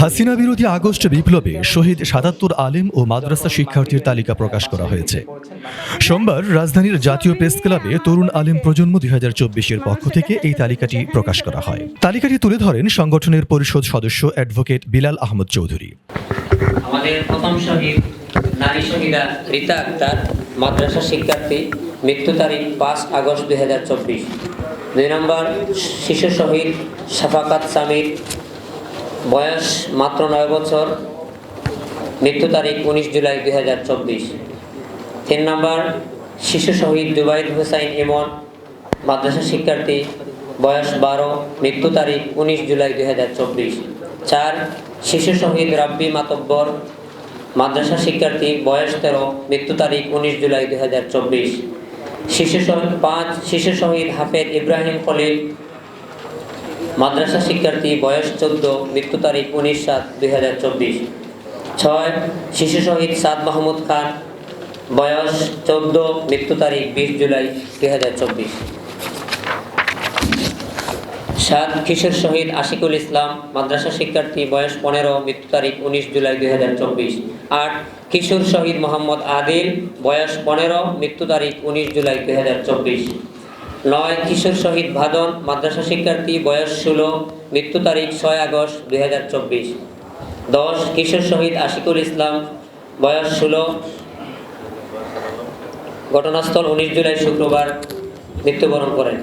হাসিনা বিরোধী আগস্ট বিপ্লবে শহীদ সাতাত্তর আলেম ও মাদ্রাসা শিক্ষার্থীর তালিকা প্রকাশ করা হয়েছে। সোমবার রাজধানীর জাতীয় প্রেস ক্লাবে তরুণ আলেম প্রজন্ম দুই হাজার চব্বিশের পক্ষ থেকে এই তালিকাটি প্রকাশ করা হয়। তালিকাটি তুলে ধরেন সংগঠনের পরিষদ সদস্য অ্যাডভোকেট বিলাল আহমদ চৌধুরী। আক্তার, মাদ্রাসা শিক্ষার্থী, মৃত্যু তারিখ পাঁচ আগস্ট দুই হাজার চব্বিশ। দুই নম্বর, শিশু শহীদ শাফাকাত সামির বয়স মাত্র নয় বছর। মৃত্যু তারিখ উনিশ জুলাই দুই তিন নম্বর, শিশু শহীদ জুবাইদ হুসাইন ইমন, মাদ্রাসা শিক্ষার্থী, বয়স বারো, মৃত্যু তারিখ উনিশ জুলাই দুই চার, শিশু শহীদ রাব্বি মাতব্বর, মাদ্রাসা শিক্ষার্থী, বয়স তেরো, মৃত্যু তারিখ উনিশ জুলাই দুই হাজার চব্বিশ। শিশু শহীদ পাঁচ, শিশু শহীদ হাফেজ ইব্রাহিম খলিল মাদ্রাসা শিক্ষার্থী বয়স চোদ্দ, মৃত্যু তারিখ উনিশ সাত দুই হাজার চব্বিশ। ছয়, শিশু শহীদ সাদ মাহমুদ খান, বয়স চোদ্দ, মৃত্যু তারিখ বিশ জুলাই দুই হাজার চব্বিশ। সাত, কিশোর শহীদ আশিকুল ইসলাম, মাদ্রাসা শিক্ষার্থী বয়স পনেরো, মৃত্যু তারিখ উনিশ জুলাই দুই হাজার চব্বিশ। আট, কিশোর শহীদ মোহাম্মদ আদিল, বয়স পনেরো, মৃত্যু তারিখ উনিশ জুলাই দুই হাজার চব্বিশ। নয় কিশোর শহীদ ভাদন, মাদ্রাসা শিক্ষার্থী, বয়স ষোলো, মৃত্যু তারিখ ছয় আগস্ট দুই হাজার চব্বিশ। দশ কিশোর শহীদ আশিকুল ইসলাম, বয়স ষোলো। ঘটনাস্থল উনিশ জুলাই শুক্রবার মৃত্যুবরণ করেন।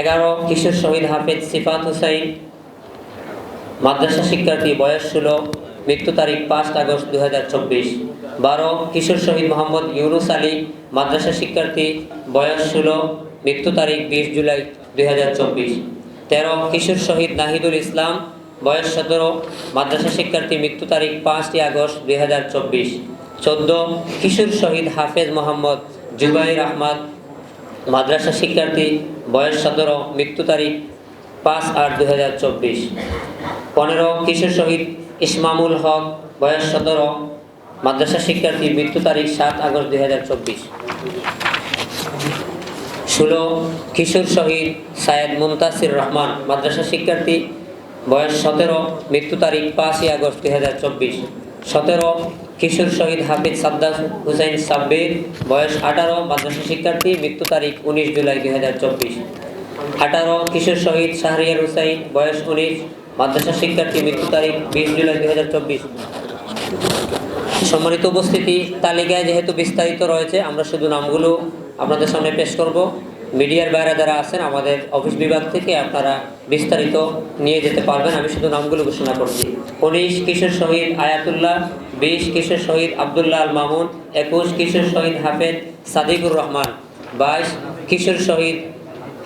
এগারো কিশোর শহীদ হাফেজ সিফাত হুসাইন, মাদ্রাসা শিক্ষার্থী, বয়স ষোলো, মৃত্যু তারিখ পাঁচ আগস্ট দু হাজার চব্বিশ। বারো কিশোর শহীদ মোহাম্মদ ইউনুস আলী, মাদ্রাসা শিক্ষার্থী, বয়স ষোলো মৃত্যু তারিখ বিশ জুলাই দুই হাজার চব্বিশ। তেরো, কিশোর শহীদ নাহিদুল ইসলাম, বয়স সতেরো, মাদ্রাসা শিক্ষার্থী মৃত্যু তারিখ পাঁচই আগস্ট দুই হাজার চব্বিশ। চোদ্দ, কিশোর শহীদ হাফেজ মোহাম্মদ জুবাইর আহমদ, মাদ্রাসা শিক্ষার্থী, বয়স সতেরো, মৃত্যু তারিখ পাঁচ আট দু হাজার চব্বিশ। পনেরো, কিশোর শহীদ ইসমামুল হক, বয়স সতেরো, মাদ্রাসা শিক্ষার্থী মৃত্যু তারিখ সাত আগস্ট দুই হাজার চব্বিশ। ষোলো কিশোর শহীদ সায়েদ মুমতাসির রহমান, মাদ্রাসা শিক্ষার্থী, বয়স সতেরো, মৃত্যু তারিখ পাঁচই আগস্ট দুই হাজার চব্বিশ। সতেরো কিশোর শহীদ হাফিজ সাদ্দাম হুসাইন সাব্বির, বয়স আঠারো, মাদ্রাসা শিক্ষার্থী, মৃত্যু তারিখ উনিশ জুলাই দুই হাজার চব্বিশ। আঠারো কিশোর শহীদ শাহরিয়ার হুসাইন, বয়স উনিশ, মাদ্রাসা শিক্ষার্থী, মৃত্যু তারিখ বিশ জুলাই দুই হাজার চব্বিশ। সম্মানিত উপস্থিতি, তালিকায় যেহেতু বিস্তারিত রয়েছে, আমরা শুধু নামগুলো আপনাদের সামনে পেশ করব। মিডিয়ার বাইরে যারা আছেন, আমাদের অফিস বিভাগ থেকে আপনারা বিস্তারিত নিয়ে যেতে পারবেন। আমি শুধু নামগুলো ঘোষণা করছি। উনিশ কিশোর শহীদ আয়াতুল্লাহ, বিশ কিশোর শহীদ আবদুল্লাহ আল মামুন, একুশ কিশোর শহীদ হাফেজ সাদিকুর রহমান, বাইশ কিশোর শহীদ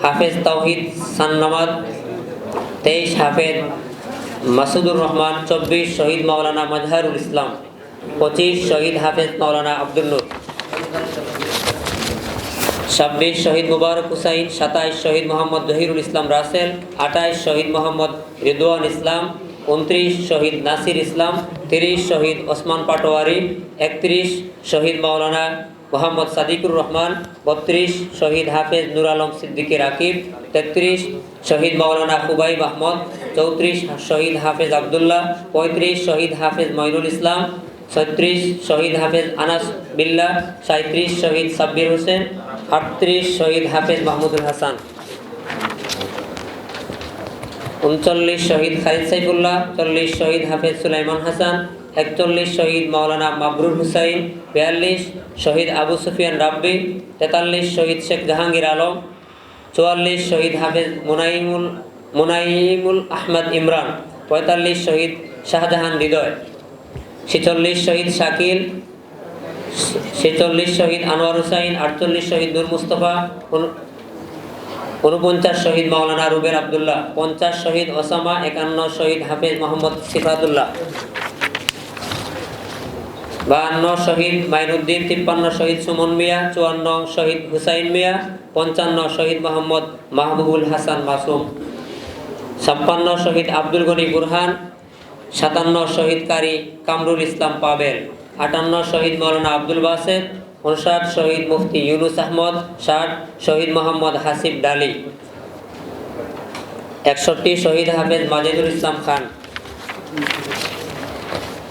হাফেজ তৌহিদ সান্নামাদ, তেইশ হাফেজ মাসুদুর রহমান, চব্বিশ শহীদ মাওলানা মাজহারুল ইসলাম, পঁচিশ শহীদ হাফেজ মাওলানা আব্দুল ছাব্বিশ শহীদ মুবারক হুসাইন, সাতাইশ শহীদ মোহাম্মদ জহিরুল ইসলাম রাসেল, আঠাইশ শহীদ মোহাম্মদ রিদওয়ান ইসলাম, উনত্রিশ শহীদ নাসির ইসলাম, তিরিশ শহীদ ওসমান পাটোয়ারি, একত্রিশ শহীদ মাওলানা মোহাম্মদ সাদিকুর রহমান, বত্রিশ শহীদ হাফেজ নুর আলম সিদ্দিকী রাকিব, তেত্রিশ শহীদ মাওলানা হুবাইব আহমদ, চৌত্রিশ শহীদ হাফেজ আবদুল্লাহ, পঁয়ত্রিশ শহীদ হাফেজ মঈনুল ইসলাম, ছত্রিশ শহীদ হাফেজ আনাস বিল্লা সাঁত্রিশ শহীদ সাব্বির হোসেন আটত্রিশ শহীদ হাফেজ মাহমুদুল হাসান। উনচল্লিশ শহীদ খালিদ সাইফুল্লাহ, চল্লিশ শহীদ হাফেজ সুলাইমান হাসান, একচল্লিশ শহীদ মাওলানা মাবরুর হুসাইন, বিয়াল্লিশ শহীদ আবু সুফিয়ান রাব্বি, তেতাল্লিশ শহীদ শেখ জাহাঙ্গীর আলম, চুয়াল্লিশ শহীদ হাফেজ মুনাইমুল মুনাইমুল আহমদ ইমরান, পঁয়তাল্লিশ শহীদ শাহজাহান হৃদয়, ছেচল্লিশ শহীদ শাকিল ছেচল্লিশ শহীদ আনোয়ার হুসাইন আটচল্লিশ শহীদ নূর মুস্তফা উনপঞ্চাশ শহীদ মাওলানা রুবের আবদুল্লাহ, পঞ্চাশ শহীদ ওসামা, একান্ন শহীদ হাফেজ মোহাম্মদ সিফাতুল্লাহ, বাহান্ন শহীদ মাইনুদ্দিন, তিপ্পান্ন শহীদ সুমন মিয়া, চুয়ান্ন শহীদ হুসাইন মিয়া, পঞ্চান্ন শহীদ মোহাম্মদ মাহবুবুল হাসান মাসুম, ছাপ্পান্ন শহীদ আব্দুল গনি বুরহান, সাতান্ন শহীদ কারি কামরুল ইসলাম পাবেল। আটান্ন শহীদ মৌলানা আব্দুল বাসেদ উনষাট শহীদ মুফতি ইউনুস আহমদ, ষাট শহীদ মোহাম্মদ হাসিব ডালি। একষট্টি শহীদ হাফেজ মাজেদুল ইসলাম খান।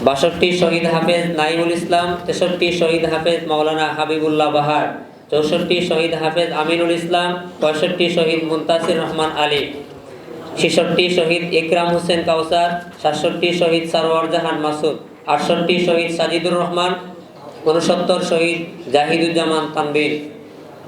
বাষট্টি শহীদ হাফেজ নাইমুল ইসলাম, তেষট্টি শহীদ হাফেজ মৌলানা হাবিবুল্লাহ বাহার, চৌষট্টি শহীদ হাফেজ আমিনুল ইসলাম, পঁয়ষট্টি শহীদ মুন্তাসির রহমান আলী। ছেষট্টি শহীদ ইকরাম হোসেন কাউসার, সাতষট্টি শহীদ সারোয়ার জাহান মাসুদ। আটষট্টি শহীদ সাজিদুর রহমান উনসত্তর শহীদ জাহিদুজ্জামান তানবীর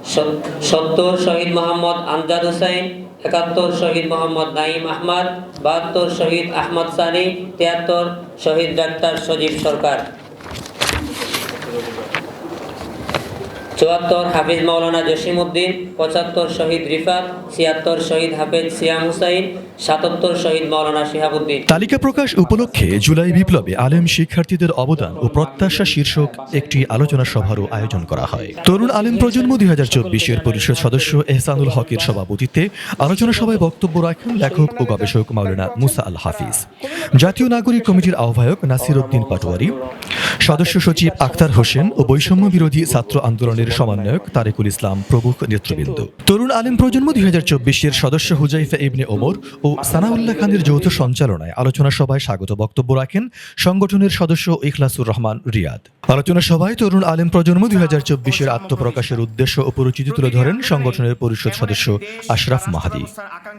সত- সত্তর শহীদ মোহাম্মদ আমজাদ হুসাইন একাত্তর শহীদ মোহাম্মদ নাইম আহমদ, বাহাত্তর শহীদ আহমদ সানি, তিয়াত্তর শহীদ ডাক্তার সজীব সরকার। চুয়াত্তর হাফিজ মাওলানা জসিমউদ্দিন, পঁচাত্তর শহীদ রিফাত, ছিয়াত্তর শহীদ হাফেজ সিয়াম হুসাইন তালিকা প্রকাশ উপলক্ষে জুলাই বিপ্লবে আলেম শিক্ষার্থীদের অবদান ও প্রত্যাশা শীর্ষক একটি আলোচনা সভারও আয়োজন করা হয়। তরুণ আলেম প্রজন্ম দুই হাজার চব্বিশের পরিষদ সদস্য এহসানুল হকের সভাপতিত্বে আলোচনা সভায় বক্তব্য রাখেন লেখক ও গবেষক মাওলানা মুসা আল হাফিজ। জাতীয় নাগরিক কমিটির আহ্বায়ক নাসির উদ্দিন পাটোয়ারি, সদস্য সচিব আখতার হোসেন ও বৈষম্য বিরোধী ছাত্র আন্দোলনের সমন্বয়ক তারেকুল ইসলাম প্রমুখ নেতৃবৃন্দ। তরুণ আলেম প্রজন্ম দুই হাজার চব্বিশের সদস্য হুজাইফা ইবনে ওমর ও সানাউল্লাহ খানের যৌথ সঞ্চালনায় আলোচনা সভায় স্বাগত বক্তব্য রাখেন সংগঠনের সদস্য ইখলাসুর রহমান রিয়াদ। আলোচনা সভায় তরুণ আলেম প্রজন্ম দুই হাজার চব্বিশের আত্মপ্রকাশের উদ্দেশ্য ও পরিচিতি তুলে ধরেন সংগঠনের পরিষদ সদস্য আশরাফ মাহাদি।